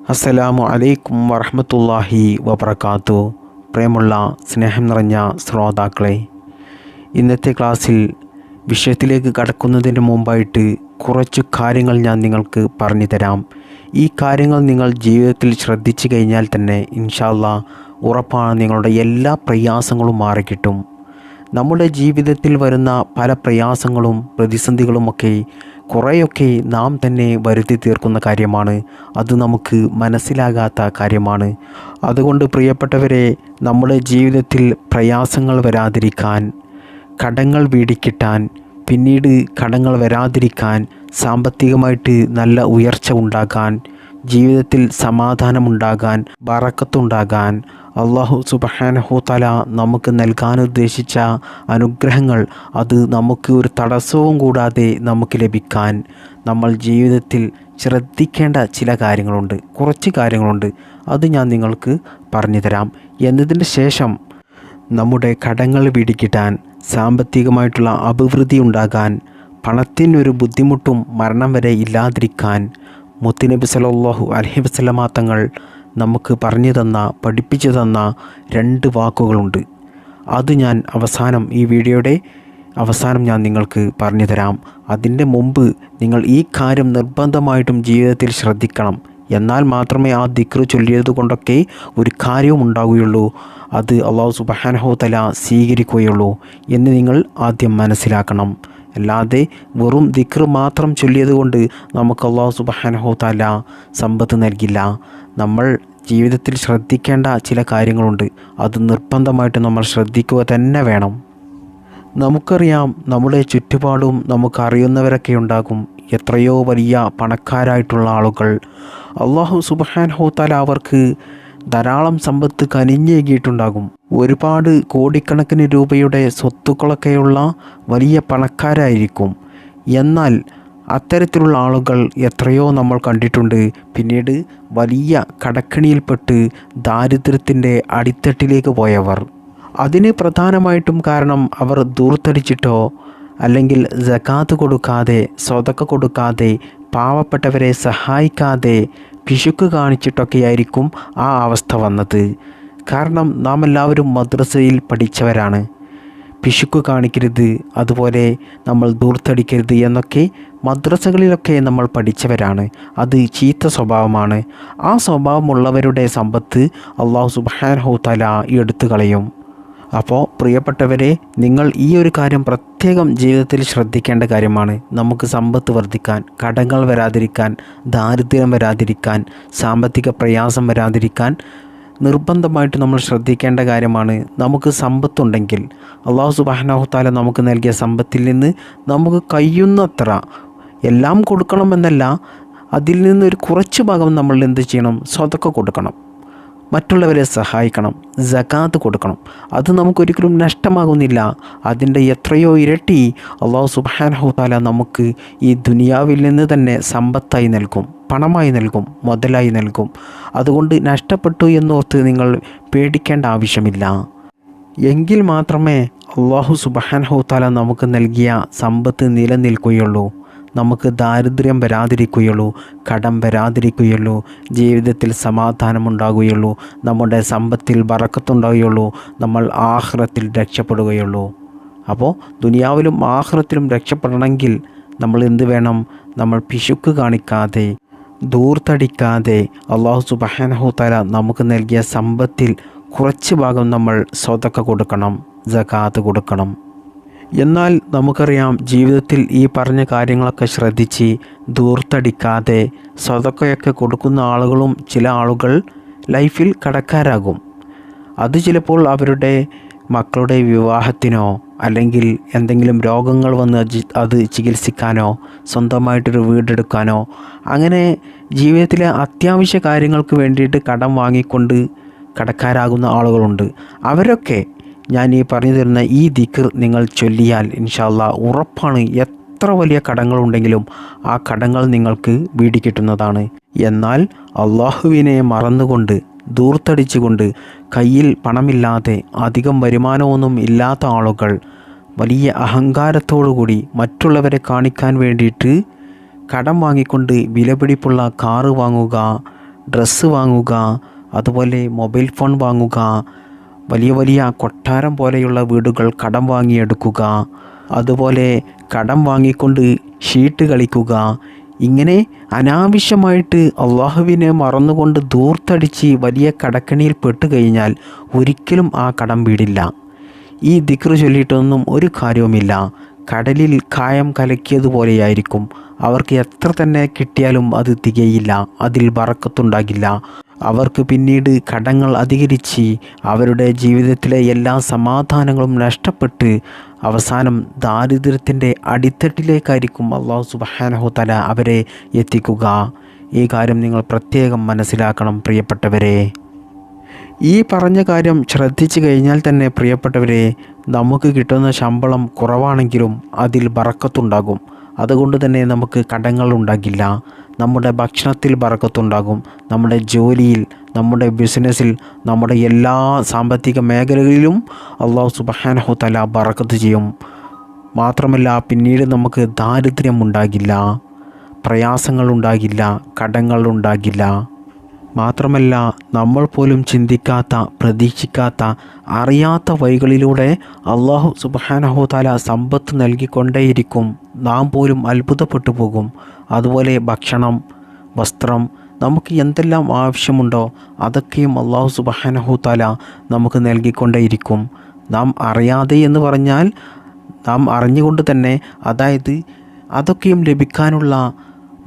അസ്സലാമു അലൈക്കും വറഹമത്തല്ലാഹി വബർക്കാത്തു പ്രേമുള്ള സ്നേഹം നിറഞ്ഞ ശ്രോതാക്കളെ ഇന്നത്തെ ക്ലാസ്സിൽ വിഷയത്തിലേക്ക് കടക്കുന്നതിന് മുമ്പായിട്ട് കുറച്ച് കാര്യങ്ങൾ ഞാൻ നിങ്ങൾക്ക് പറഞ്ഞു തരാം. ഈ കാര്യങ്ങൾ നിങ്ങൾ ജീവിതത്തിൽ ശ്രദ്ധിച്ചു കഴിഞ്ഞാൽ തന്നെ ഇൻഷാല്ല ഉറപ്പാണ് നിങ്ങളുടെ എല്ലാ പ്രയാസങ്ങളും മാറിക്കിട്ടും. നമ്മുടെ ജീവിതത്തിൽ വരുന്ന പല പ്രയാസങ്ങളും പ്രതിസന്ധികളുമൊക്കെ കുറേയൊക്കെ നാം തന്നെ വരുത്തി തീർക്കുന്ന കാര്യമാണ്. അത് നമുക്ക് മനസ്സിലാകാത്ത കാര്യമാണ്. അതുകൊണ്ട് പ്രിയപ്പെട്ടവരെ നമ്മുടെ ജീവിതത്തിൽ പ്രയാസങ്ങൾ വരാതിരിക്കാൻ കടങ്ങൾ വീടിക്കിട്ടാൻ പിന്നീട് കടങ്ങൾ വരാതിരിക്കാൻ സാമ്പത്തികമായിട്ട് നല്ല ഉയർച്ച ഉണ്ടാകാൻ ജീവിതത്തിൽ സമാധാനമുണ്ടാകാൻ ബറക്കത്തുണ്ടാകാൻ അള്ളാഹു സുബഹാനഹു തല നമുക്ക് നൽകാൻ ഉദ്ദേശിച്ച അനുഗ്രഹങ്ങൾ അത് നമുക്ക് ഒരു തടസ്സവും കൂടാതെ നമുക്ക് ലഭിക്കാൻ നമ്മൾ ജീവിതത്തിൽ ശ്രദ്ധിക്കേണ്ട ചില കാര്യങ്ങളുണ്ട്. കുറച്ച് കാര്യങ്ങളുണ്ട്. അത് ഞാൻ നിങ്ങൾക്ക് പറഞ്ഞു തരാം എന്നതിന് ശേഷം നമ്മുടെ കടങ്ങൾ പിടികിട്ടാൻ സാമ്പത്തികമായിട്ടുള്ള അഭിവൃദ്ധി ഉണ്ടാകാൻ പണത്തിനൊരു ബുദ്ധിമുട്ടും മരണം വരെ ഇല്ലാതിരിക്കാൻ മുത്തുനബി സല്ലല്ലാഹു അലൈഹി വസല്ലമ തങ്ങൾ നമുക്ക് പറഞ്ഞു തന്ന പഠിപ്പിച്ചു തന്ന രണ്ട് വാക്കുകളുണ്ട്. അത് ഞാൻ അവസാനം ഈ വീഡിയോയുടെ അവസാനം ഞാൻ നിങ്ങൾക്ക് പറഞ്ഞു തരാം. അതിന്റെ മുമ്പ് നിങ്ങൾ ഈ കാര്യം നിർബന്ധമായിട്ടും ജീവിതത്തിൽ ശ്രദ്ധിക്കണം. എന്നാൽ മാത്രമേ ആ ദിക്റ് ചൊല്ലിയത് കൊണ്ടൊക്കെ ഒരു കാര്യവും ഉണ്ടാവുകയുള്ളൂ. അത് അള്ളാഹു സുബഹാനഹോ തല സ്വീകരിക്കുകയുള്ളൂ എന്ന് നിങ്ങൾ ആദ്യം മനസ്സിലാക്കണം. അല്ലാതെ വെറും ദിക്ർ മാത്രം ചൊല്ലിയതുകൊണ്ട് നമുക്ക് അള്ളാഹു സുബഹാനഹോ തല സമ്പത്ത് നൽകില്ല. നമ്മൾ ജീവിതത്തിൽ ശ്രദ്ധിക്കേണ്ട ചില കാര്യങ്ങളുണ്ട്. അത് നിർബന്ധമായിട്ട് നമ്മൾ ശ്രദ്ധിക്കുക തന്നെ വേണം. നമുക്കറിയാം നമ്മുടെ ചുറ്റുപാടും നമുക്കറിയുന്നവരൊക്കെ ഉണ്ടാകും. എത്രയോ വലിയ പണക്കാരായിട്ടുള്ള ആളുകൾ. അള്ളാഹു സുബഹാൻ ഹോത്താൽ അവർക്ക് ധാരാളം സമ്പത്ത് കനിഞ്ഞേകിയിട്ടുണ്ടാകും. ഒരുപാട് കോടിക്കണക്കിന് രൂപയുടെ സ്വത്തുക്കളൊക്കെയുള്ള വലിയ പണക്കാരായിരിക്കും. എന്നാൽ അത്തരത്തിലുള്ള ആളുകൾ എത്രയോ നമ്മൾ കണ്ടിട്ടുണ്ട്. പിന്നീട് വലിയ കടക്കണിയിൽപ്പെട്ട് ദാരിദ്ര്യത്തിന്റെ അടിത്തട്ടിലേക്ക് പോയവർ. അതിന് പ്രധാനമായിട്ടും കാരണം അവർ ദൂർത്തടിച്ചിട്ടോ അല്ലെങ്കിൽ ജക്കാത്ത് കൊടുക്കാതെ സ്വതക്ക കൊടുക്കാതെ പാവപ്പെട്ടവരെ സഹായിക്കാതെ പിശുക്ക് കാണിച്ചിട്ടൊക്കെയായിരിക്കും ആ അവസ്ഥ വന്നത്. കാരണം നാം എല്ലാവരും മദ്രസയിൽ പഠിച്ചവരാണ്. പിശുക്ക് കാണിക്കരുത് അതുപോലെ നമ്മൾ ദൂർത്തടിക്കരുത് എന്നൊക്കെ മദ്രസകളിലൊക്കെ നമ്മൾ പഠിച്ചവരാണ്. അത് ചീത്ത സ്വഭാവമാണ്. ആ സ്വഭാവമുള്ളവരുടെ സമ്പത്ത് അള്ളാഹു സുബാൻ തല എടുത്തു കളയും അപ്പോൾ പ്രിയപ്പെട്ടവരെ നിങ്ങൾ ഈ ഒരു കാര്യം പ്രത്യേകം ജീവിതത്തിൽ ശ്രദ്ധിക്കേണ്ട കാര്യമാണ്. നമുക്ക് സമ്പത്ത് വർദ്ധിക്കാൻ കടങ്ങൾ വരാതിരിക്കാൻ ദാരിദ്ര്യം വരാതിരിക്കാൻ സാമ്പത്തിക പ്രയാസം വരാതിരിക്കാൻ നിർബന്ധമായിട്ട് നമ്മൾ ശ്രദ്ധിക്കേണ്ട കാര്യമാണ്. നമുക്ക് സമ്പത്തുണ്ടെങ്കിൽ അള്ളാഹു സുബാനാഹുത്താല നമുക്ക് നൽകിയ സമ്പത്തിൽ നിന്ന് നമുക്ക് കഴിയുന്നത്ര എല്ലാം കൊടുക്കണമെന്നല്ല അതിൽ നിന്നൊരു കുറച്ച് ഭാഗം നമ്മൾ എന്ത് ചെയ്യണം? സ്വതൊക്കെ കൊടുക്കണം. മറ്റുള്ളവരെ സഹായിക്കണം ജക്കാത്ത് കൊടുക്കണം. അത് നമുക്കൊരിക്കലും നഷ്ടമാകുന്നില്ല. അതിന്റെ എത്രയോ ഇരട്ടി അള്ളാഹു സുബാനഹുതാല നമുക്ക് ഈ ദുനിയാവിൽ നിന്ന് തന്നെ സമ്പത്തായി നൽകും പണമായി നൽകും മുതലായി നൽകും. അതുകൊണ്ട് നഷ്ടപ്പെട്ടു എന്നോർത്ത് നിങ്ങൾ പേടിക്കേണ്ട ആവശ്യമില്ല. എങ്കിൽ മാത്രമേ അള്ളാഹു സുബാനഹുതാല നമുക്ക് നൽകിയ സമ്പത്ത് നിലനിൽക്കുകയുള്ളൂ. നമുക്ക് ദാരിദ്ര്യം വരാതിരിക്കുകയുള്ളൂ കടം വരാതിരിക്കുകയുള്ളൂ ജീവിതത്തിൽ സമാധാനമുണ്ടാകുകയുള്ളൂ നമ്മുടെ സമ്പത്തിൽ വറക്കത്തുണ്ടാകുകയുള്ളൂ നമ്മൾ ആഹ്റത്തിൽ രക്ഷപ്പെടുകയുള്ളൂ. അപ്പോൾ ദുനിയാവിലും ആഹ്റത്തിലും രക്ഷപ്പെടണമെങ്കിൽ നമ്മൾ എന്ത് വേണം? നമ്മൾ പിശുക്ക് കാണിക്കാതെ ദൂർത്തടിക്കാതെ അള്ളാഹു സുബാനഹു തല നമുക്ക് നൽകിയ സമ്പത്തിൽ കുറച്ച് ഭാഗം നമ്മൾ സ്വതക്ക കൊടുക്കണം ജകാത്ത് കൊടുക്കണം. എന്നാൽ നമുക്കറിയാം ജീവിതത്തിൽ ഈ പറഞ്ഞ കാര്യങ്ങളൊക്കെ ശ്രദ്ധിച്ച് ദൂർത്തടിക്കാതെ സ്വതക്കയൊക്കെ കൊടുക്കുന്ന ആളുകളും ചില ആളുകൾ ലൈഫിൽ കടക്കാരാകും. അത് ചിലപ്പോൾ അവരുടെ മക്കളുടെ വിവാഹത്തിനോ അല്ലെങ്കിൽ എന്തെങ്കിലും രോഗങ്ങൾ വന്ന് അത് ചികിത്സിക്കാനോ സ്വന്തമായിട്ടൊരു വീടെടുക്കാനോ അങ്ങനെ ജീവിതത്തിലെ അത്യാവശ്യ കാര്യങ്ങൾക്ക് വേണ്ടിയിട്ട് കടം വാങ്ങിക്കൊണ്ട് കടക്കാരാകുന്ന ആളുകളുണ്ട്. അവരൊക്കെ ഞാൻ ഈ പറഞ്ഞു തരുന്ന ഈ ദിക്കർ നിങ്ങൾ ചൊല്ലിയാൽ ഇൻഷാല്ല ഉറപ്പാണ് എത്ര വലിയ കടങ്ങളുണ്ടെങ്കിലും ആ കടങ്ങൾ നിങ്ങൾക്ക് വീടി കിട്ടുന്നതാണ്. എന്നാൽ അള്ളാഹുവിനെ മറന്നുകൊണ്ട് ദൂർത്തടിച്ചുകൊണ്ട് കയ്യിൽ പണമില്ലാതെ അധികം വരുമാനമൊന്നും ഇല്ലാത്ത ആളുകൾ വലിയ അഹങ്കാരത്തോടുകൂടി മറ്റുള്ളവരെ കാണിക്കാൻ വേണ്ടിയിട്ട് കടം വാങ്ങിക്കൊണ്ട് വിലപിടിപ്പുള്ള കാറ് വാങ്ങുക ഡ്രസ്സ് വാങ്ങുക അതുപോലെ മൊബൈൽ ഫോൺ വാങ്ങുക വലിയ വലിയ കൊട്ടാരം പോലെയുള്ള വീടുകൾ കടം വാങ്ങിയെടുക്കുക. അതുപോലെ കടം വാങ്ങിക്കൊണ്ട് ഷീട്ട് കളിക്കുക. ഇങ്ങനെ അനാവശ്യമായിട്ട് അള്ളാഹുവിനെ മറന്നുകൊണ്ട് ദൂർത്തടിച്ച് വലിയ കടക്കണിയിൽ പെട്ടുകഴിഞ്ഞാൽ ഒരിക്കലും ആ കടം വീടില്ല. ഈ ദിക്റ് ചൊല്ലിയിട്ടൊന്നും ഒരു കാര്യവുമില്ല. കടലിൽ കായം കലക്കിയതുപോലെയായിരിക്കും അവർക്ക് എത്ര തന്നെ കിട്ടിയാലും അത് തികയില്ല. അതിൽ ബറക്കത്തുണ്ടാകില്ല. അവർക്ക് പിന്നീട് കടങ്ങൾ അധികരിച്ച് അവരുടെ ജീവിതത്തിലെ എല്ലാ സമാധാനങ്ങളും നഷ്ടപ്പെട്ട് അവസാനം ദാരിദ്ര്യത്തിന്റെ അടിത്തട്ടിലേക്കായിരിക്കും അള്ളാഹു സുബഹാനഹു തല അവരെ എത്തിക്കുക. ഈ കാര്യം നിങ്ങൾ പ്രത്യേകം മനസ്സിലാക്കണം പ്രിയപ്പെട്ടവരെ. ഈ പറഞ്ഞ കാര്യം ശ്രദ്ധിച്ചു കഴിഞ്ഞാൽ തന്നെ പ്രിയപ്പെട്ടവരെ നമുക്ക് കിട്ടുന്ന ശമ്പളം കുറവാണെങ്കിലും അതിൽ ബറക്കത്തുണ്ടാകും. അതുകൊണ്ട് തന്നെ നമുക്ക് കടങ്ങൾ ഉണ്ടാകില്ല. നമ്മുടെ ഭക്ഷണത്തിൽ ബറക്കത്തുണ്ടാകും നമ്മുടെ ജോലിയിൽ നമ്മുടെ ബിസിനസ്സിൽ നമ്മുടെ എല്ലാ സാമ്പത്തിക മേഖലകളിലും അള്ളാഹു സുബഹാനഹു തല ബറക്കത്ത് ചെയ്യും. മാത്രമല്ല പിന്നീട് നമുക്ക് ദാരിദ്ര്യം ഉണ്ടാകില്ല. പ്രയാസങ്ങൾ ഉണ്ടാകില്ല. കടങ്ങൾ ഉണ്ടാകില്ല. മാത്രമല്ല നമ്മൾ പോലും ചിന്തിക്കാത്ത പ്രതീക്ഷിക്കാത്ത അറിയാത്ത വഴികളിലൂടെ അള്ളാഹു സുബാനഹു താല സമ്പത്ത് നൽകിക്കൊണ്ടേയിരിക്കും. നാം പോലും അത്ഭുതപ്പെട്ടു പോകും. അതുപോലെ ഭക്ഷണം വസ്ത്രം നമുക്ക് എന്തെല്ലാം ആവശ്യമുണ്ടോ അതൊക്കെയും അള്ളാഹു സുബാനഹു താല നമുക്ക് നൽകിക്കൊണ്ടേയിരിക്കും. നാം അറിയാതെ എന്ന് പറഞ്ഞാൽ നാം അറിഞ്ഞുകൊണ്ട് തന്നെ അതായത് അതൊക്കെയും ലഭിക്കാനുള്ള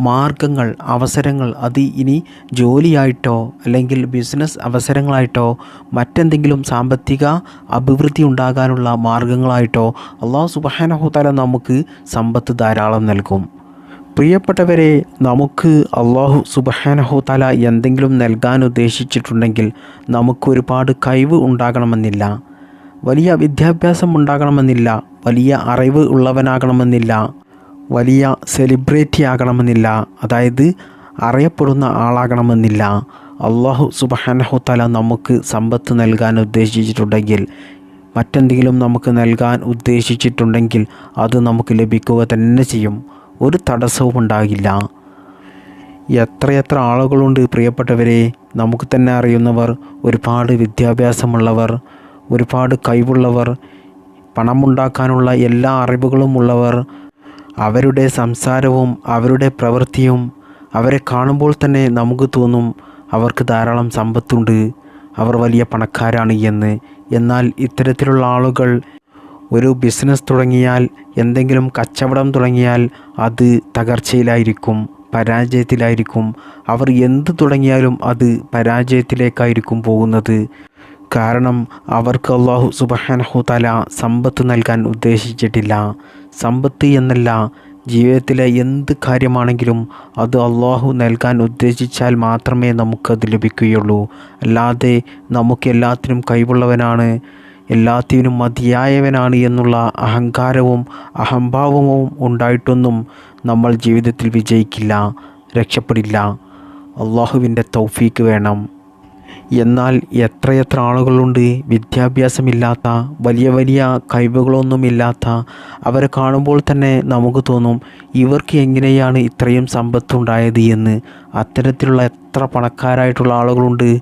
മാർഗങ്ങൾ അവസരങ്ങൾ. അത് ഇനി ജോലിയായിട്ടോ അല്ലെങ്കിൽ ബിസിനസ് അവസരങ്ങളായിട്ടോ മറ്റെന്തെങ്കിലും സാമ്പത്തിക അഭിവൃദ്ധി ഉണ്ടാകാനുള്ള മാർഗങ്ങളായിട്ടോ അള്ളാഹു സുബാനഹുതാല നമുക്ക് സമ്പത്ത് ധാരാളം നൽകും. പ്രിയപ്പെട്ടവരെ നമുക്ക് അള്ളാഹു സുബഹാനഹുതാല എന്തെങ്കിലും നൽകാൻ ഉദ്ദേശിച്ചിട്ടുണ്ടെങ്കിൽ നമുക്ക് ഒരുപാട് കഴിവ് ഉണ്ടാകണമെന്നില്ല. വലിയ വിദ്യാഭ്യാസം ഉണ്ടാകണമെന്നില്ല. വലിയ അറിവ് ഉള്ളവനാകണമെന്നില്ല. വലിയ സെലിബ്രിറ്റി ആകണമെന്നില്ല. അതായത് അറിയപ്പെടുന്ന ആളാകണമെന്നില്ല. അള്ളാഹു സുബഹാനഹു തല നമുക്ക് സമ്പത്ത് നൽകാൻ ഉദ്ദേശിച്ചിട്ടുണ്ടെങ്കിൽ മറ്റെന്തെങ്കിലും നമുക്ക് നൽകാൻ ഉദ്ദേശിച്ചിട്ടുണ്ടെങ്കിൽ അത് നമുക്ക് ലഭിക്കുക തന്നെ ചെയ്യും. ഒരു തടസ്സവും ഉണ്ടാകില്ല. എത്രയെത്ര ആളുകളുണ്ട് പ്രിയപ്പെട്ടവരെ നമുക്ക് തന്നെ അറിയുന്നവർ ഒരുപാട് വിദ്യാഭ്യാസമുള്ളവർ ഒരുപാട് കഴിവുള്ളവർ പണമുണ്ടാക്കാനുള്ള എല്ലാ അറിവുകളും ഉള്ളവർ അവരുടെ സംസാരവും അവരുടെ പ്രവൃത്തിയും അവരെ കാണുമ്പോൾ തന്നെ നമുക്ക് തോന്നും അവർക്ക് ധാരാളം സമ്പത്തുണ്ട് അവർ വലിയ പണക്കാരാണ് എന്ന്. എന്നാൽ ഇത്തരത്തിലുള്ള ആളുകൾ ഒരു ബിസിനസ് തുടങ്ങിയാൽ എന്തെങ്കിലും കച്ചവടം തുടങ്ങിയാൽ അത് തകർച്ചയിലായിരിക്കും പരാജയത്തിലായിരിക്കും. അവർ എന്ത് തുടങ്ങിയാലും അത് പരാജയത്തിലേക്കായിരിക്കും പോകുന്നത്. കാരണം അവർക്ക് അള്ളാഹു സുബഹാനഹു തല സമ്പത്ത് നൽകാൻ ഉദ്ദേശിച്ചിട്ടില്ല. സമ്പത്ത് എന്നല്ല. ജീവിതത്തിലെ എന്ത് കാര്യമാണെങ്കിലും അത് അള്ളാഹു നൽകാൻ ഉദ്ദേശിച്ചാൽ മാത്രമേ നമുക്കത് ലഭിക്കുകയുള്ളൂ. അല്ലാതെ നമുക്ക് എല്ലാത്തിനും കഴിവുള്ളവനാണ് എല്ലാത്തിനും മതിയായവനാണ് എന്നുള്ള അഹങ്കാരവും അഹംഭാവവും ഉണ്ടായിട്ടൊന്നും നമ്മൾ ജീവിതത്തിൽ വിജയിക്കില്ല രക്ഷപ്പെടില്ല. അള്ളാഹുവിന്റെ തൗഫീക്ക് വേണം. എന്നാൽ എത്രയെത്ര ആളുകളുണ്ട് വിദ്യാഭ്യാസമില്ലാത്ത വലിയ വലിയ കഴിവുകളൊന്നുമില്ലാത്ത അവരെ കാണുമ്പോൾ തന്നെ നമുക്ക് തോന്നും ഇവർക്ക് എങ്ങനെയാണ് ഇത്രയും സമ്പത്തുണ്ടായത് എന്ന്. അത്തരത്തിലുള്ള എത്ര പണക്കാരായിട്ടുള്ള ആളുകളുണ്ട്.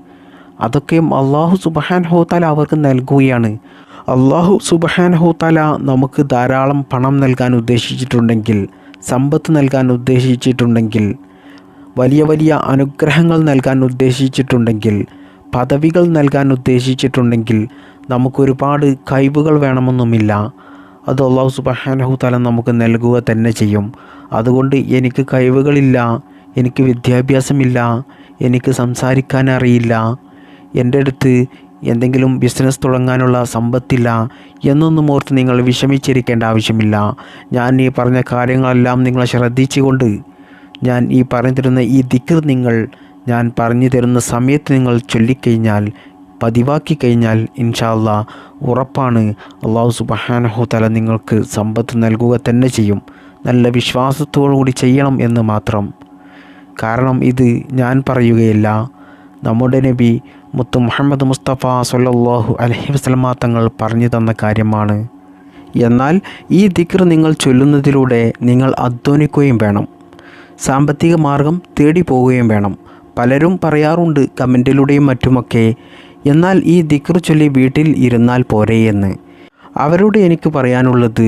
അതൊക്കെയും അള്ളാഹു സുബഹാൻ ഹോത്താല അവർക്ക് നൽകുകയാണ്. അള്ളാഹു സുബഹാൻ ഹോത്താല നമുക്ക് ധാരാളം പണം നൽകാൻ ഉദ്ദേശിച്ചിട്ടുണ്ടെങ്കിൽ സമ്പത്ത് നൽകാൻ ഉദ്ദേശിച്ചിട്ടുണ്ടെങ്കിൽ വലിയ വലിയ അനുഗ്രഹങ്ങൾ നൽകാൻ ഉദ്ദേശിച്ചിട്ടുണ്ടെങ്കിൽ പദവികൾ നൽകാൻ ഉദ്ദേശിച്ചിട്ടുണ്ടെങ്കിൽ നമുക്കൊരുപാട് കഴിവുകൾ വേണമെന്നുമില്ല. അത് അള്ളാഹു സുബഹാനഹു തല നമുക്ക് നൽകുക തന്നെ ചെയ്യും. അതുകൊണ്ട് എനിക്ക് കഴിവുകളില്ല എനിക്ക് വിദ്യാഭ്യാസമില്ല എനിക്ക് സംസാരിക്കാൻ അറിയില്ല എന്റെ അടുത്ത് എന്തെങ്കിലും ബിസിനസ് തുടങ്ങാനുള്ള സമ്പത്തില്ല എന്നൊന്നും ഓർത്ത് നിങ്ങൾ വിഷമിച്ചിരിക്കേണ്ട ആവശ്യമില്ല. ഞാൻ ഈ പറഞ്ഞ കാര്യങ്ങളെല്ലാം നിങ്ങൾ ശ്രദ്ധിച്ചുകൊണ്ട് ഞാൻ ഈ പറഞ്ഞു തരുന്ന ഈ ദിക്കർ നിങ്ങൾ ഞാൻ പറഞ്ഞു തരുന്ന സമയത്ത് നിങ്ങൾ ചൊല്ലിക്കഴിഞ്ഞാൽ പതിവാക്കി കഴിഞ്ഞാൽ ഇൻഷാല്ല ഉറപ്പാണ്. അള്ളാഹു സുബഹാനഹു തല നിങ്ങൾക്ക് സമ്പത്ത് നൽകുക തന്നെ ചെയ്യും. നല്ല വിശ്വാസത്തോടു കൂടി ചെയ്യണം എന്ന് മാത്രം. കാരണം ഇത് ഞാൻ പറയുകയല്ല നമ്മുടെ നബി മുത്ത് മുഹമ്മദ് മുസ്തഫ സൊല്ലാഹു അലഹി വസ്ലമാ തങ്ങൾ പറഞ്ഞു തന്ന കാര്യമാണ്. എന്നാൽ ഈ ദിക്ർ നിങ്ങൾ ചൊല്ലുന്നതിലൂടെ നിങ്ങൾ അധ്വാനിക്കുകയും വേണം. സാമ്പത്തിക മാർഗം തേടി പോവുകയും വേണം. പലരും പറയാറുണ്ട് കമന്റിലൂടെയും മറ്റുമൊക്കെ എന്നാൽ ഈ ദിക്ർ ചൊല്ലി വീട്ടിൽ ഇരുന്നാൽ പോരെ എന്ന്. അവരോട് എനിക്ക് പറയാനുള്ളത്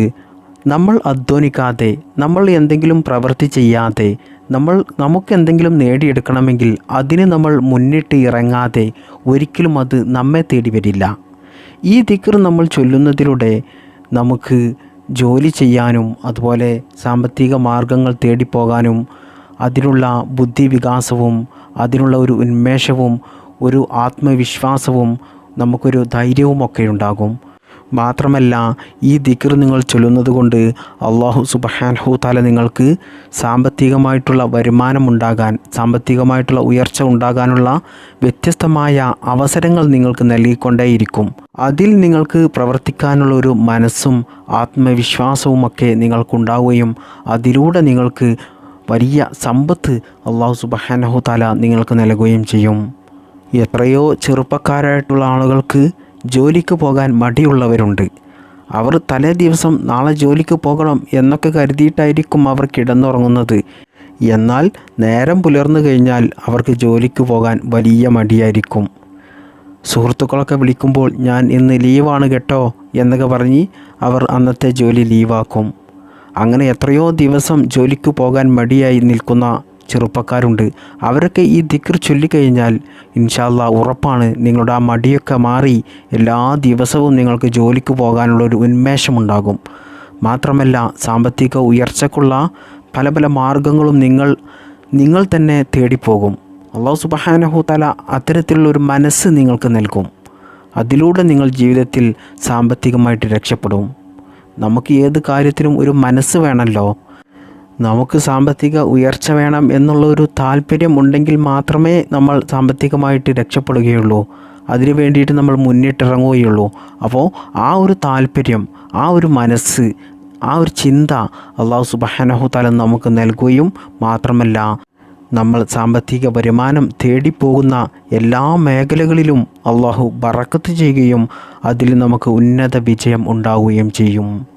നമ്മൾ അധ്വാനിക്കാതെ നമ്മൾ എന്തെങ്കിലും പ്രവൃത്തി ചെയ്യാതെ നമ്മൾ നമുക്കെന്തെങ്കിലും നേടിയെടുക്കണമെങ്കിൽ അതിന് നമ്മൾ മുന്നിട്ട് ഇറങ്ങാതെ ഒരിക്കലും അത് നമ്മെ തേടി വരില്ല. ഈ ദിക്ർ നമ്മൾ ചൊല്ലുന്നതിലൂടെ നമുക്ക് ജോലി ചെയ്യാനും അതുപോലെ സാമ്പത്തിക മാർഗങ്ങൾ തേടിപ്പോകാനും അതിനുള്ള ബുദ്ധിവികാസവും അതിനുള്ള ഒരു ഉന്മേഷവും ഒരു ആത്മവിശ്വാസവും നമുക്കൊരു ധൈര്യവുമൊക്കെ ഉണ്ടാകും മാത്രമല്ല ഈ ദിക്കർ നിങ്ങൾ ചൊല്ലുന്നത് കൊണ്ട് അള്ളാഹു സുബഹാൻഹു താല നിങ്ങൾക്ക് സാമ്പത്തികമായിട്ടുള്ള വരുമാനം ഉണ്ടാകാൻ സാമ്പത്തികമായിട്ടുള്ള ഉയർച്ച ഉണ്ടാകാനുള്ള വ്യത്യസ്തമായ അവസരങ്ങൾ നിങ്ങൾക്ക് നൽകിക്കൊണ്ടേയിരിക്കും. അതിൽ നിങ്ങൾക്ക് പ്രവർത്തിക്കാനുള്ള ഒരു മനസ്സും ആത്മവിശ്വാസവും ഒക്കെ നിങ്ങൾക്കുണ്ടാവുകയും അതിലൂടെ നിങ്ങൾക്ക് വലിയ സമ്പത്ത് അള്ളാഹു സുബഹാനഹു താല നിങ്ങൾക്ക് നൽകുകയും ചെയ്യും. എത്രയോ ചെറുപ്പക്കാരായിട്ടുള്ള ആളുകൾക്ക് ജോലിക്ക് പോകാൻ മടിയുള്ളവരുണ്ട്. അവർ തലേ ദിവസം നാളെ ജോലിക്ക് പോകണം എന്നൊക്കെ കരുതിയിട്ടായിരിക്കും അവർ കിടന്നുറങ്ങുന്നത്. എന്നാൽ നേരം പുലർന്നു കഴിഞ്ഞാൽ അവർക്ക് ജോലിക്ക് പോകാൻ വലിയ മടിയായിരിക്കും. സുഹൃത്തുക്കളൊക്കെ വിളിക്കുമ്പോൾ ഞാൻ ഇന്ന് ലീവാണ് കേട്ടോ എന്നൊക്കെ പറഞ്ഞ് അവർ അന്നത്തെ ജോലി ലീവാക്കും. അങ്ങനെ എത്രയോ ദിവസം ജോലിക്ക് പോകാൻ മടിയായി നിൽക്കുന്ന ചെറുപ്പക്കാരുണ്ട്. അവരൊക്കെ ഈ ദിക്കർ ചൊല്ലിക്കഴിഞ്ഞാൽ ഇൻഷാല്ല ഉറപ്പാണ് നിങ്ങളുടെ ആ മടിയൊക്കെ മാറി എല്ലാ ദിവസവും നിങ്ങൾക്ക് ജോലിക്ക് പോകാനുള്ള ഒരു ഉന്മേഷമുണ്ടാകും. മാത്രമല്ല സാമ്പത്തിക ഉയർച്ചക്കുള്ള പല പല മാർഗങ്ങളും നിങ്ങൾ നിങ്ങൾ തന്നെ തേടിപ്പോകും. അള്ളാഹു സുബഹാനഹു തല അത്തരത്തിലുള്ള ഒരു മനസ്സ് നിങ്ങൾക്ക് നൽകും. അതിലൂടെ നിങ്ങൾ ജീവിതത്തിൽ സാമ്പത്തികമായിട്ട് രക്ഷപ്പെടും. നമുക്ക് ഏത് കാര്യത്തിനും ഒരു മനസ്സ് വേണമല്ലോ? നമുക്ക് സാമ്പത്തിക ഉയർച്ച വേണം എന്നുള്ള ഒരു താല്പര്യം ഉണ്ടെങ്കിൽ മാത്രമേ നമ്മൾ സാമ്പത്തികമായിട്ട് രക്ഷപ്പെടുകയുള്ളൂ. അതിനു വേണ്ടിയിട്ട് നമ്മൾ മുന്നിട്ടിറങ്ങുകയുള്ളൂ. അപ്പോൾ ആ ഒരു താല്പര്യം ആ ഒരു മനസ്സ് ആ ഒരു ചിന്ത അള്ളാഹു സുബഹാനഹു താല നമുക്ക് നൽകുകയും മാത്രമല്ല നമ്മൾ സാമ്പത്തിക വരുമാനം തേടിപ്പോകുന്ന എല്ലാ മേഖലകളിലും അള്ളാഹു ബറക്കത്ത് ചെയ്യുകയും അതിൽ നമുക്ക് ഉന്നത വിജയം ഉണ്ടാവുകയും ചെയ്യും.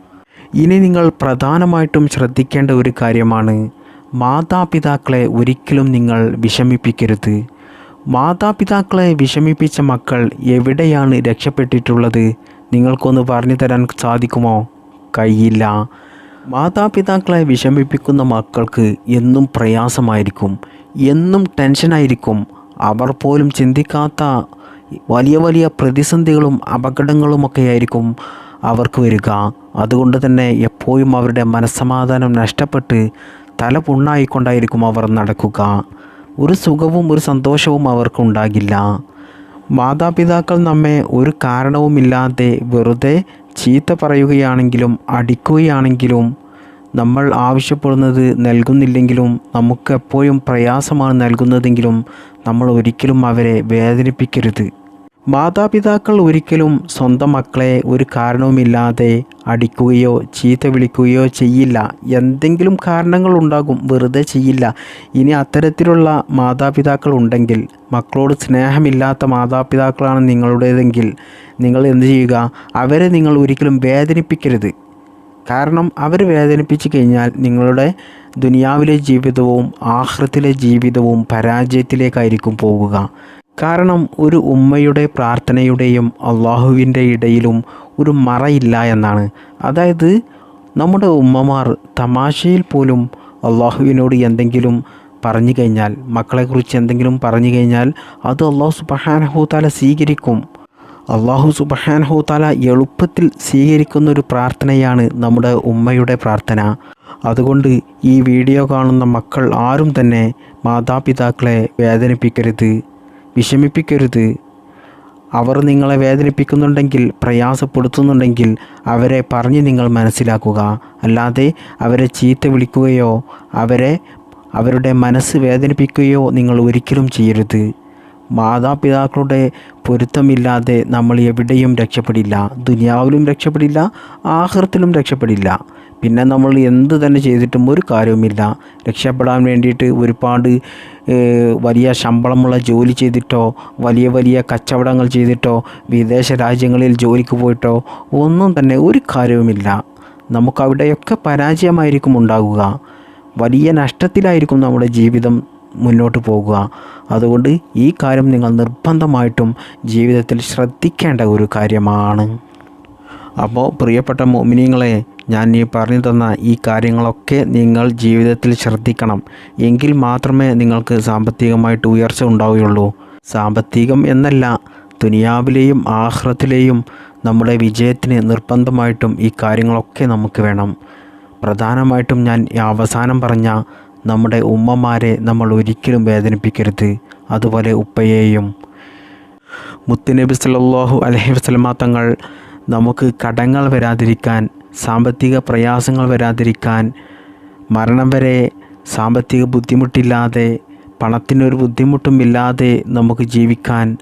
ഇനി നിങ്ങൾ പ്രധാനമായിട്ടും ശ്രദ്ധിക്കേണ്ട ഒരു കാര്യമാണ് മാതാപിതാക്കളെ ഒരിക്കലും നിങ്ങൾ വിഷമിപ്പിക്കരുത്. മാതാപിതാക്കളെ വിഷമിപ്പിച്ച മക്കൾ എവിടെയാണ് രക്ഷപ്പെട്ടിട്ടുള്ളത്? നിങ്ങൾക്കൊന്ന് പറഞ്ഞു തരാൻ സാധിക്കുമോ? കഴിയില്ല മാതാപിതാക്കളെ വിഷമിപ്പിക്കുന്ന മക്കൾക്ക് എന്നും പ്രയാസമായിരിക്കും എന്നും ടെൻഷനായിരിക്കും. അവർ പോലും ചിന്തിക്കാത്ത വലിയ വലിയ പ്രതിസന്ധികളും അപകടങ്ങളുമൊക്കെ ആയിരിക്കും അവർക്ക് വരിക. അതുകൊണ്ട് തന്നെ എപ്പോഴും അവരുടെ മനസ്സമാധാനം നഷ്ടപ്പെട്ട് തല പുണ്ണായിക്കൊണ്ടായിരിക്കും അവർ നടക്കുക. ഒരു സുഖവും ഒരു സന്തോഷവും അവർക്കുണ്ടാകില്ല മാതാപിതാക്കൾ നമ്മെ ഒരു കാരണവുമില്ലാതെ വെറുതെ ചീത്ത പറയുകയാണെങ്കിലും അടിക്കുകയാണെങ്കിലും നമ്മൾ ആവശ്യപ്പെടുന്നത് നൽകുന്നില്ലെങ്കിലും നമുക്ക് എപ്പോഴും പ്രയാസമാണ് നൽകുന്നതെങ്കിലും നമ്മൾ ഒരിക്കലും അവരെ വേദനിപ്പിക്കരുത്. മാതാപിതാക്കൾ ഒരിക്കലും സ്വന്തം മക്കളെ ഒരു കാരണവുമില്ലാതെ അടിക്കുകയോ ചീത്ത വിളിക്കുകയോ ചെയ്യില്ല. എന്തെങ്കിലും കാരണങ്ങൾ ഉണ്ടാകും വെറുതെ ചെയ്യില്ല. ഇനി അത്തരത്തിലുള്ള മാതാപിതാക്കൾ ഉണ്ടെങ്കിൽ മക്കളോട് സ്നേഹമില്ലാത്ത മാതാപിതാക്കളാണ് നിങ്ങളുടേതെങ്കിൽ നിങ്ങൾ എന്ത് ചെയ്യുക? അവരെ നിങ്ങൾ ഒരിക്കലും വേദനിപ്പിക്കരുത്. കാരണം അവർ വേദനിപ്പിച്ചു കഴിഞ്ഞാൽ നിങ്ങളുടെ ദുനിയാവിലെ ജീവിതവും ആഹ്രത്തിലെ ജീവിതവും പരാജയത്തിലേക്കായിരിക്കും പോവുക. കാരണം ഒരു ഉമ്മയുടെ പ്രാർത്ഥനയുടെയും അള്ളാഹുവിന്റെ ഇടയിലും ഒരു മറയില്ല എന്നാണ്. അതായത് നമ്മുടെ ഉമ്മമാർ തമാശയിൽ പോലും അള്ളാഹുവിനോട് എന്തെങ്കിലും പറഞ്ഞു കഴിഞ്ഞാൽ മക്കളെക്കുറിച്ച് എന്തെങ്കിലും പറഞ്ഞു കഴിഞ്ഞാൽ അത് അള്ളാഹു സുബഹാനഹൂത്താല സ്വീകരിക്കും. അള്ളാഹു താല എളുപ്പത്തിൽ സ്വീകരിക്കുന്ന ഒരു പ്രാർത്ഥനയാണ് നമ്മുടെ ഉമ്മയുടെ പ്രാർത്ഥന. അതുകൊണ്ട് ഈ വീഡിയോ കാണുന്ന മക്കൾ ആരും തന്നെ മാതാപിതാക്കളെ വേദനിപ്പിക്കരുത്. വിഷമിപ്പിക്കരുത്. അവർ നിങ്ങളെ വേദനിപ്പിക്കുന്നുണ്ടെങ്കിൽ പ്രയാസപ്പെടുത്തുന്നുണ്ടെങ്കിൽ അവരെ പറഞ്ഞ് നിങ്ങൾ മനസ്സിലാക്കുക. അല്ലാതെ അവരെ ചീത്ത വിളിക്കുകയോ അവരെ അവരുടെ മനസ്സ് വേദനിപ്പിക്കുകയോ നിങ്ങൾ ഒരിക്കലും ചെയ്യരുത്. മാതാപിതാക്കളുടെ പൊരുത്തമില്ലാതെ നമ്മൾ എവിടെയും രക്ഷപ്പെടില്ല. ദുനിയാവിലും രക്ഷപ്പെടില്ല ആഹൃത്തിലും രക്ഷപ്പെടില്ല. പിന്നെ നമ്മൾ എന്ത് തന്നെ ചെയ്തിട്ടും ഒരു കാര്യവുമില്ല. രക്ഷപ്പെടാൻ വേണ്ടിയിട്ട് ഒരുപാട് വലിയ ശമ്പളമുള്ള ജോലി ചെയ്തിട്ടോ വലിയ വലിയ കച്ചവടങ്ങൾ ചെയ്തിട്ടോ വിദേശ രാജ്യങ്ങളിൽ ജോലിക്ക് പോയിട്ടോ ഒന്നും തന്നെ ഒരു കാര്യവുമില്ല. നമുക്കവിടെയൊക്കെ പരാജയമായിരിക്കും ഉണ്ടാകുക വലിയ നഷ്ടത്തിലായിരിക്കും നമ്മുടെ ജീവിതം മുന്നോട്ട് പോകുക. അതുകൊണ്ട് ഈ കാര്യം നിങ്ങൾ നിർബന്ധമായിട്ടും ജീവിതത്തിൽ ശ്രദ്ധിക്കേണ്ട ഒരു കാര്യമാണ്. അപ്പോൾ പ്രിയപ്പെട്ട മോമിനിയങ്ങളെ ഞാൻ ഈ പറഞ്ഞു തന്ന ഈ കാര്യങ്ങളൊക്കെ നിങ്ങൾ ജീവിതത്തിൽ ശ്രദ്ധിക്കണം. എങ്കിൽ മാത്രമേ നിങ്ങൾക്ക് സാമ്പത്തികമായിട്ട് ഉയർച്ച ഉണ്ടാവുകയുള്ളൂ. സാമ്പത്തികം എന്നല്ല ദുനിയാവിലെയും ആഹ്റത്തിലെയും നമ്മുടെ വിജയത്തിന് നിർബന്ധമായിട്ടും ഈ കാര്യങ്ങളൊക്കെ നമുക്ക് വേണം. പ്രധാനമായിട്ടും ഞാൻ അവസാനം പറഞ്ഞ നമ്മുടെ ഉമ്മമാരെ നമ്മൾ ഒരിക്കലും വേദനിപ്പിക്കരുത്. അതുപോലെ ഉപ്പയെയും. മുത്തുനബി സല്ലല്ലാഹു അലഹി വസല്ലമ തങ്ങൾ നമുക്ക് കടങ്ങൾ വരാതിരിക്കാൻ സാമ്പത്തിക പ്രയാസങ്ങൾ വരാതിരിക്കാൻ മരണം വരെ സാമ്പത്തിക ബുദ്ധിമുട്ടില്ലാതെ പണത്തിനൊരു ബുദ്ധിമുട്ടും ഇല്ലാതെ നമുക്ക് ജീവിക്കാൻ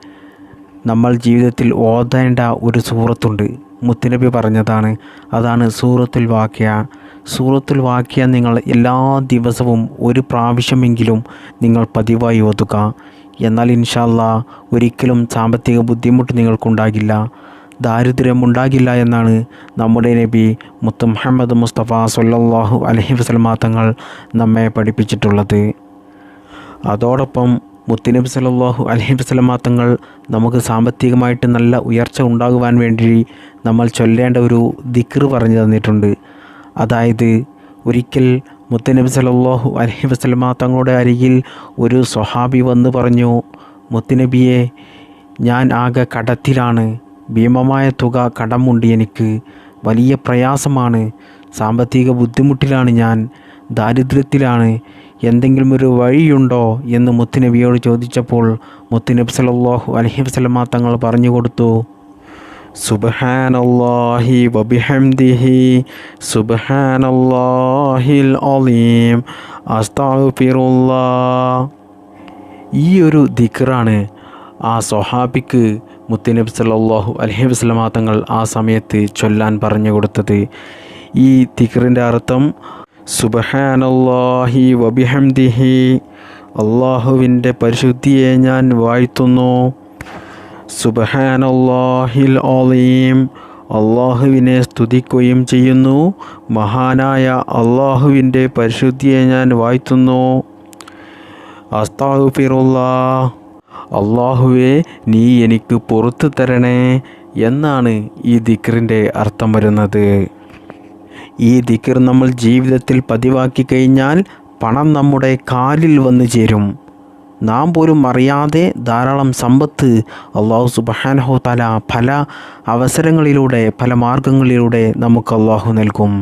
നമ്മൾ ജീവിതത്തിൽ ഓതേണ്ട ഒരു സൂറത്തുണ്ട്. മുത്തുനബി പറഞ്ഞതാണ്. അതാണ് സൂറത്തുൽ വാക്യ. സൂറത്തുൽ വാക്യ നിങ്ങൾ എല്ലാ ദിവസവും ഒരു പ്രാവശ്യമെങ്കിലും നിങ്ങൾ പതിവായി ഓതുക. എന്നാൽ ഇൻഷാല്ല ഒരിക്കലും സാമ്പത്തിക ബുദ്ധിമുട്ട് നിങ്ങൾക്കുണ്ടാകില്ല. ദാരിദ്ര്യം ഉണ്ടാകില്ല എന്നാണ് നമ്മുടെ നബി മുത്ത് മുഹമ്മദ് മുസ്തഫ സല്ലല്ലാഹു അലഹി വസ്ലമാ തങ്ങൾ നമ്മെ പഠിപ്പിച്ചിട്ടുള്ളത്. അതോടൊപ്പം മുത്തുനബി സല്ലല്ലാഹു അലഹി വസ്ലമാ തങ്ങൾ നമുക്ക് സാമ്പത്തികമായിട്ട് നല്ല ഉയർച്ച ഉണ്ടാകുവാൻ വേണ്ടി നമ്മൾ ചൊല്ലേണ്ട ഒരു ദിക്ർ പറഞ്ഞു തന്നിട്ടുണ്ട്. അതായത് ഒരിക്കൽ മുത്തനബി സലല്ലാഹു അലഹി വസ്ലമ തങ്ങളുടെ അരികിൽ ഒരു സ്വഹാബി വന്ന് പറഞ്ഞു മുത്തുനബിയെ ഞാൻ ആകെ കടത്തിലാണ്. ഭീമമായ തുക കടമുണ്ട് എനിക്ക്. വലിയ പ്രയാസമാണ്. സാമ്പത്തിക ബുദ്ധിമുട്ടിലാണ് ഞാൻ. ദാരിദ്ര്യത്തിലാണ്. എന്തെങ്കിലും ഒരു വഴിയുണ്ടോ? എന്ന് മുത്തുനബിയോട് ചോദിച്ചപ്പോൾ മുത്തുനബി സലല്ലാഹു അലഹി വസ്ലമ തങ്ങൾ പറഞ്ഞു കൊടുത്തു സുബ്ഹാനല്ലാഹി വബിഹംദിഹി സുബഹാനല്ലാഹിൽ അലീം. അസ്തഗ്ഫിറുല്ലാഹ്. ഈ ഒരു ദിക്റാണ് ആ സ്വഹാബിക്ക് മുത്തനബ് സല്ലല്ലാഹു അലൈഹി വസല്ലമ തങ്ങൾ ആ സമയത്ത് ചൊല്ലാൻ പറഞ്ഞു കൊടുത്തത്. ഈ ദിക്റിന്റെ അർത്ഥം സുബഹാനല്ലാഹി വബിഹംദിഹി. അള്ളാഹുവിന്റെ പരിശുദ്ധിയെ ഞാൻ വാഴ്ത്തുന്നു. സുബ്ഹാനല്ലാഹിൽ അലീം. അള്ളാഹുവിനെ സ്തുതിക്കുകയും ചെയ്യുന്നു. മഹാനായ അള്ളാഹുവിന്റെ പരിശുദ്ധിയെ ഞാൻ വാഴ്ത്തുന്നു. അസ്താഹുഫിറുള്ള അള്ളാഹുവെ നീ എനിക്ക് പുറത്തു തരണേ എന്നാണ് ഈ ദിക്റിന്റെ അർത്ഥം വരുന്നത്. ഈ ദിക്ർ നമ്മൾ ജീവിതത്തിൽ പതിവാക്കി കഴിഞ്ഞാൽ പണം നമ്മുടെ കാലിൽ വന്നു ചേരും. നാം പോലും അറിയാതെ ധാരാളം സമ്പത്ത് അള്ളാഹു സുബഹാനഹോ തല പല അവസരങ്ങളിലൂടെ പല മാർഗങ്ങളിലൂടെ നമുക്ക് അള്ളാഹു നൽകും.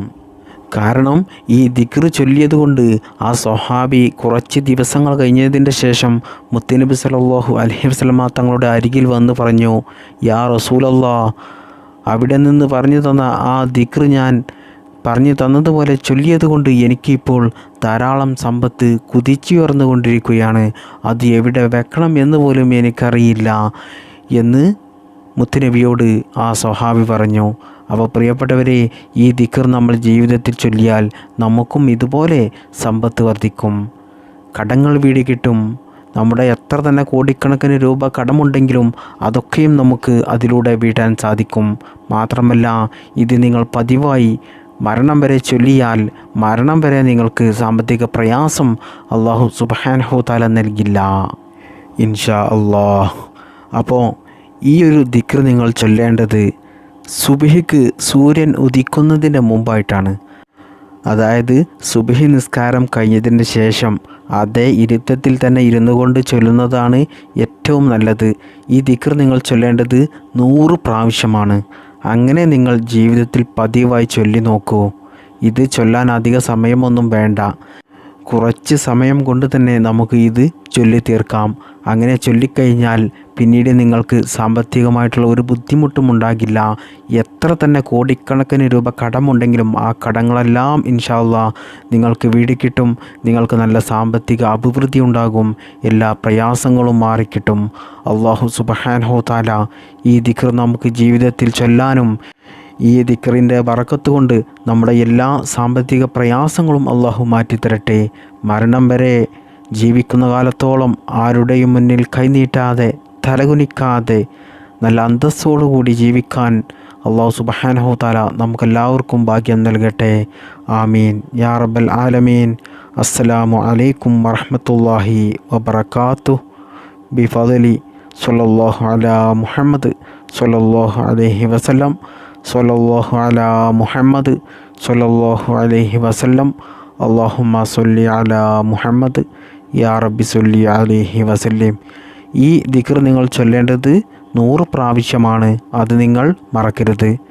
കാരണം ഈ ദിക്ർ ചൊല്ലിയതുകൊണ്ട് ആ സ്വഹാബി കുറച്ച് ദിവസങ്ങൾ കഴിഞ്ഞതിന്റെ ശേഷം മുത്തനബി സലാഹു അലഹി വസ്ലമ തങ്ങളുടെ അരികിൽ വന്ന് പറഞ്ഞു യാ റസൂലല്ലാ അവിടെ നിന്ന് പറഞ്ഞു തന്ന ആ ദിക്ർ ഞാൻ പറഞ്ഞു തന്നതുപോലെ ചൊല്ലിയതുകൊണ്ട് എനിക്കിപ്പോൾ ധാരാളം സമ്പത്ത് കുതിച്ചുയർന്നുകൊണ്ടിരിക്കുകയാണ് അത് എവിടെ വെക്കണം എന്ന് പോലും എനിക്കറിയില്ല എന്ന് മുത്തുനബിയോട് ആ സ്വഹാബി പറഞ്ഞു. അപ്പോൾ പ്രിയപ്പെട്ടവരെ ഈ ദിക്കർ നമ്മൾ ജീവിതത്തിൽ ചൊല്ലിയാൽ നമുക്കും ഇതുപോലെ സമ്പത്ത് വർദ്ധിക്കും. കടങ്ങൾ വീട് കിട്ടും. നമ്മുടെ എത്ര തന്നെ കോടിക്കണക്കിന് രൂപ കടമുണ്ടെങ്കിലും അതൊക്കെയും നമുക്ക് അതിലൂടെ വീട്ടാൻ സാധിക്കും. മാത്രമല്ല ഇത് നിങ്ങൾ പതിവായി മരണം വരെ ചൊല്ലിയാൽ മരണം വരെ നിങ്ങൾക്ക് സാമ്പത്തിക പ്രയാസം അള്ളാഹു സുബാൻഹു താല നൽകില്ല. ഇൻഷാ അള്ളാഹ് അപ്പോൾ ഈ ഒരു ദിക്ർ നിങ്ങൾ ചൊല്ലേണ്ടത് സുബിഹിക്ക് സൂര്യൻ ഉദിക്കുന്നതിന് മുമ്പായിട്ടാണ്. അതായത് സുബിഹി നിസ്കാരം കഴിഞ്ഞതിന് ശേഷം അതേ ഇരുത്തത്തിൽ തന്നെ ഇരുന്നു കൊണ്ട് ചൊല്ലുന്നതാണ് ഏറ്റവും നല്ലത്. ഈ ദിക്ർ നിങ്ങൾ ചൊല്ലേണ്ടത് നൂറ് പ്രാവശ്യമാണ്. അങ്ങനെ നിങ്ങൾ ജീവിതത്തിൽ പതിവായി ചൊല്ലി നോക്കൂ. ഇത് ചൊല്ലാൻ അധിക സമയമൊന്നും വേണ്ട. കുറച്ച് സമയം കൊണ്ട് തന്നെ നമുക്ക് ഇത് ചൊല്ലി തീർക്കാം. അങ്ങനെ ചൊല്ലിക്കഴിഞ്ഞാൽ പിന്നീട് നിങ്ങൾക്ക് സാമ്പത്തികമായിട്ടുള്ള ഒരു ബുദ്ധിമുട്ടും ഉണ്ടാകില്ല. എത്ര തന്നെ കോടിക്കണക്കിന് രൂപ കടമുണ്ടെങ്കിലും ആ കടങ്ങളെല്ലാം ഇൻഷാല്ല നിങ്ങൾക്ക് വീട് കിട്ടും. നിങ്ങൾക്ക് നല്ല സാമ്പത്തിക അഭിവൃദ്ധി ഉണ്ടാകും. എല്ലാ പ്രയാസങ്ങളും മാറിക്കിട്ടും. അള്ളാഹു സുബഹാൻഹോ താല ഈ ദിക്ർ നമുക്ക് ജീവിതത്തിൽ ചൊല്ലാനും ഈ ദിക്കറിന്റെ വറക്കത്ത് കൊണ്ട് നമ്മുടെ എല്ലാ സാമ്പത്തിക പ്രയാസങ്ങളും അള്ളാഹു മാറ്റിത്തരട്ടെ. മരണം വരെ ജീവിക്കുന്ന കാലത്തോളം ആരുടെയും മുന്നിൽ കൈനീട്ടാതെ തലകുനിക്കാതെ നല്ല അന്തസ്സോടുകൂടി ജീവിക്കാൻ അള്ളാഹു സുബഹാനഹു താല നമുക്കെല്ലാവർക്കും ഭാഗ്യം നൽകട്ടെ. ആമീൻ. യാ റബ്ബൽ ആലമീൻ. അസ്സലാമു അലൈക്കും വറഹമത്തല്ലാഹി വറഹ്മത്തുള്ളാഹി ബി ഫലി സ്വല്ലല്ലാഹു അല മുഹമ്മദ് സ്വല്ലല്ലാഹു അലൈഹി വസല്ലം. സ്വല്ലല്ലാഹു അല മുഹമ്മദ് സൊല്ലാഹു അലൈഹി വസല്ലം. അള്ളാഹുമ്മ സൊല്ലി അല മുഹമ്മദ്. യാ റബ്ബി സൊല്ലി അലൈഹി വസല്ലം. ഈ ദിക്ർ നിങ്ങൾ ചൊല്ലേണ്ടത് നൂറ് പ്രാവശ്യമാണ്. അത് നിങ്ങൾ മറക്കരുത്.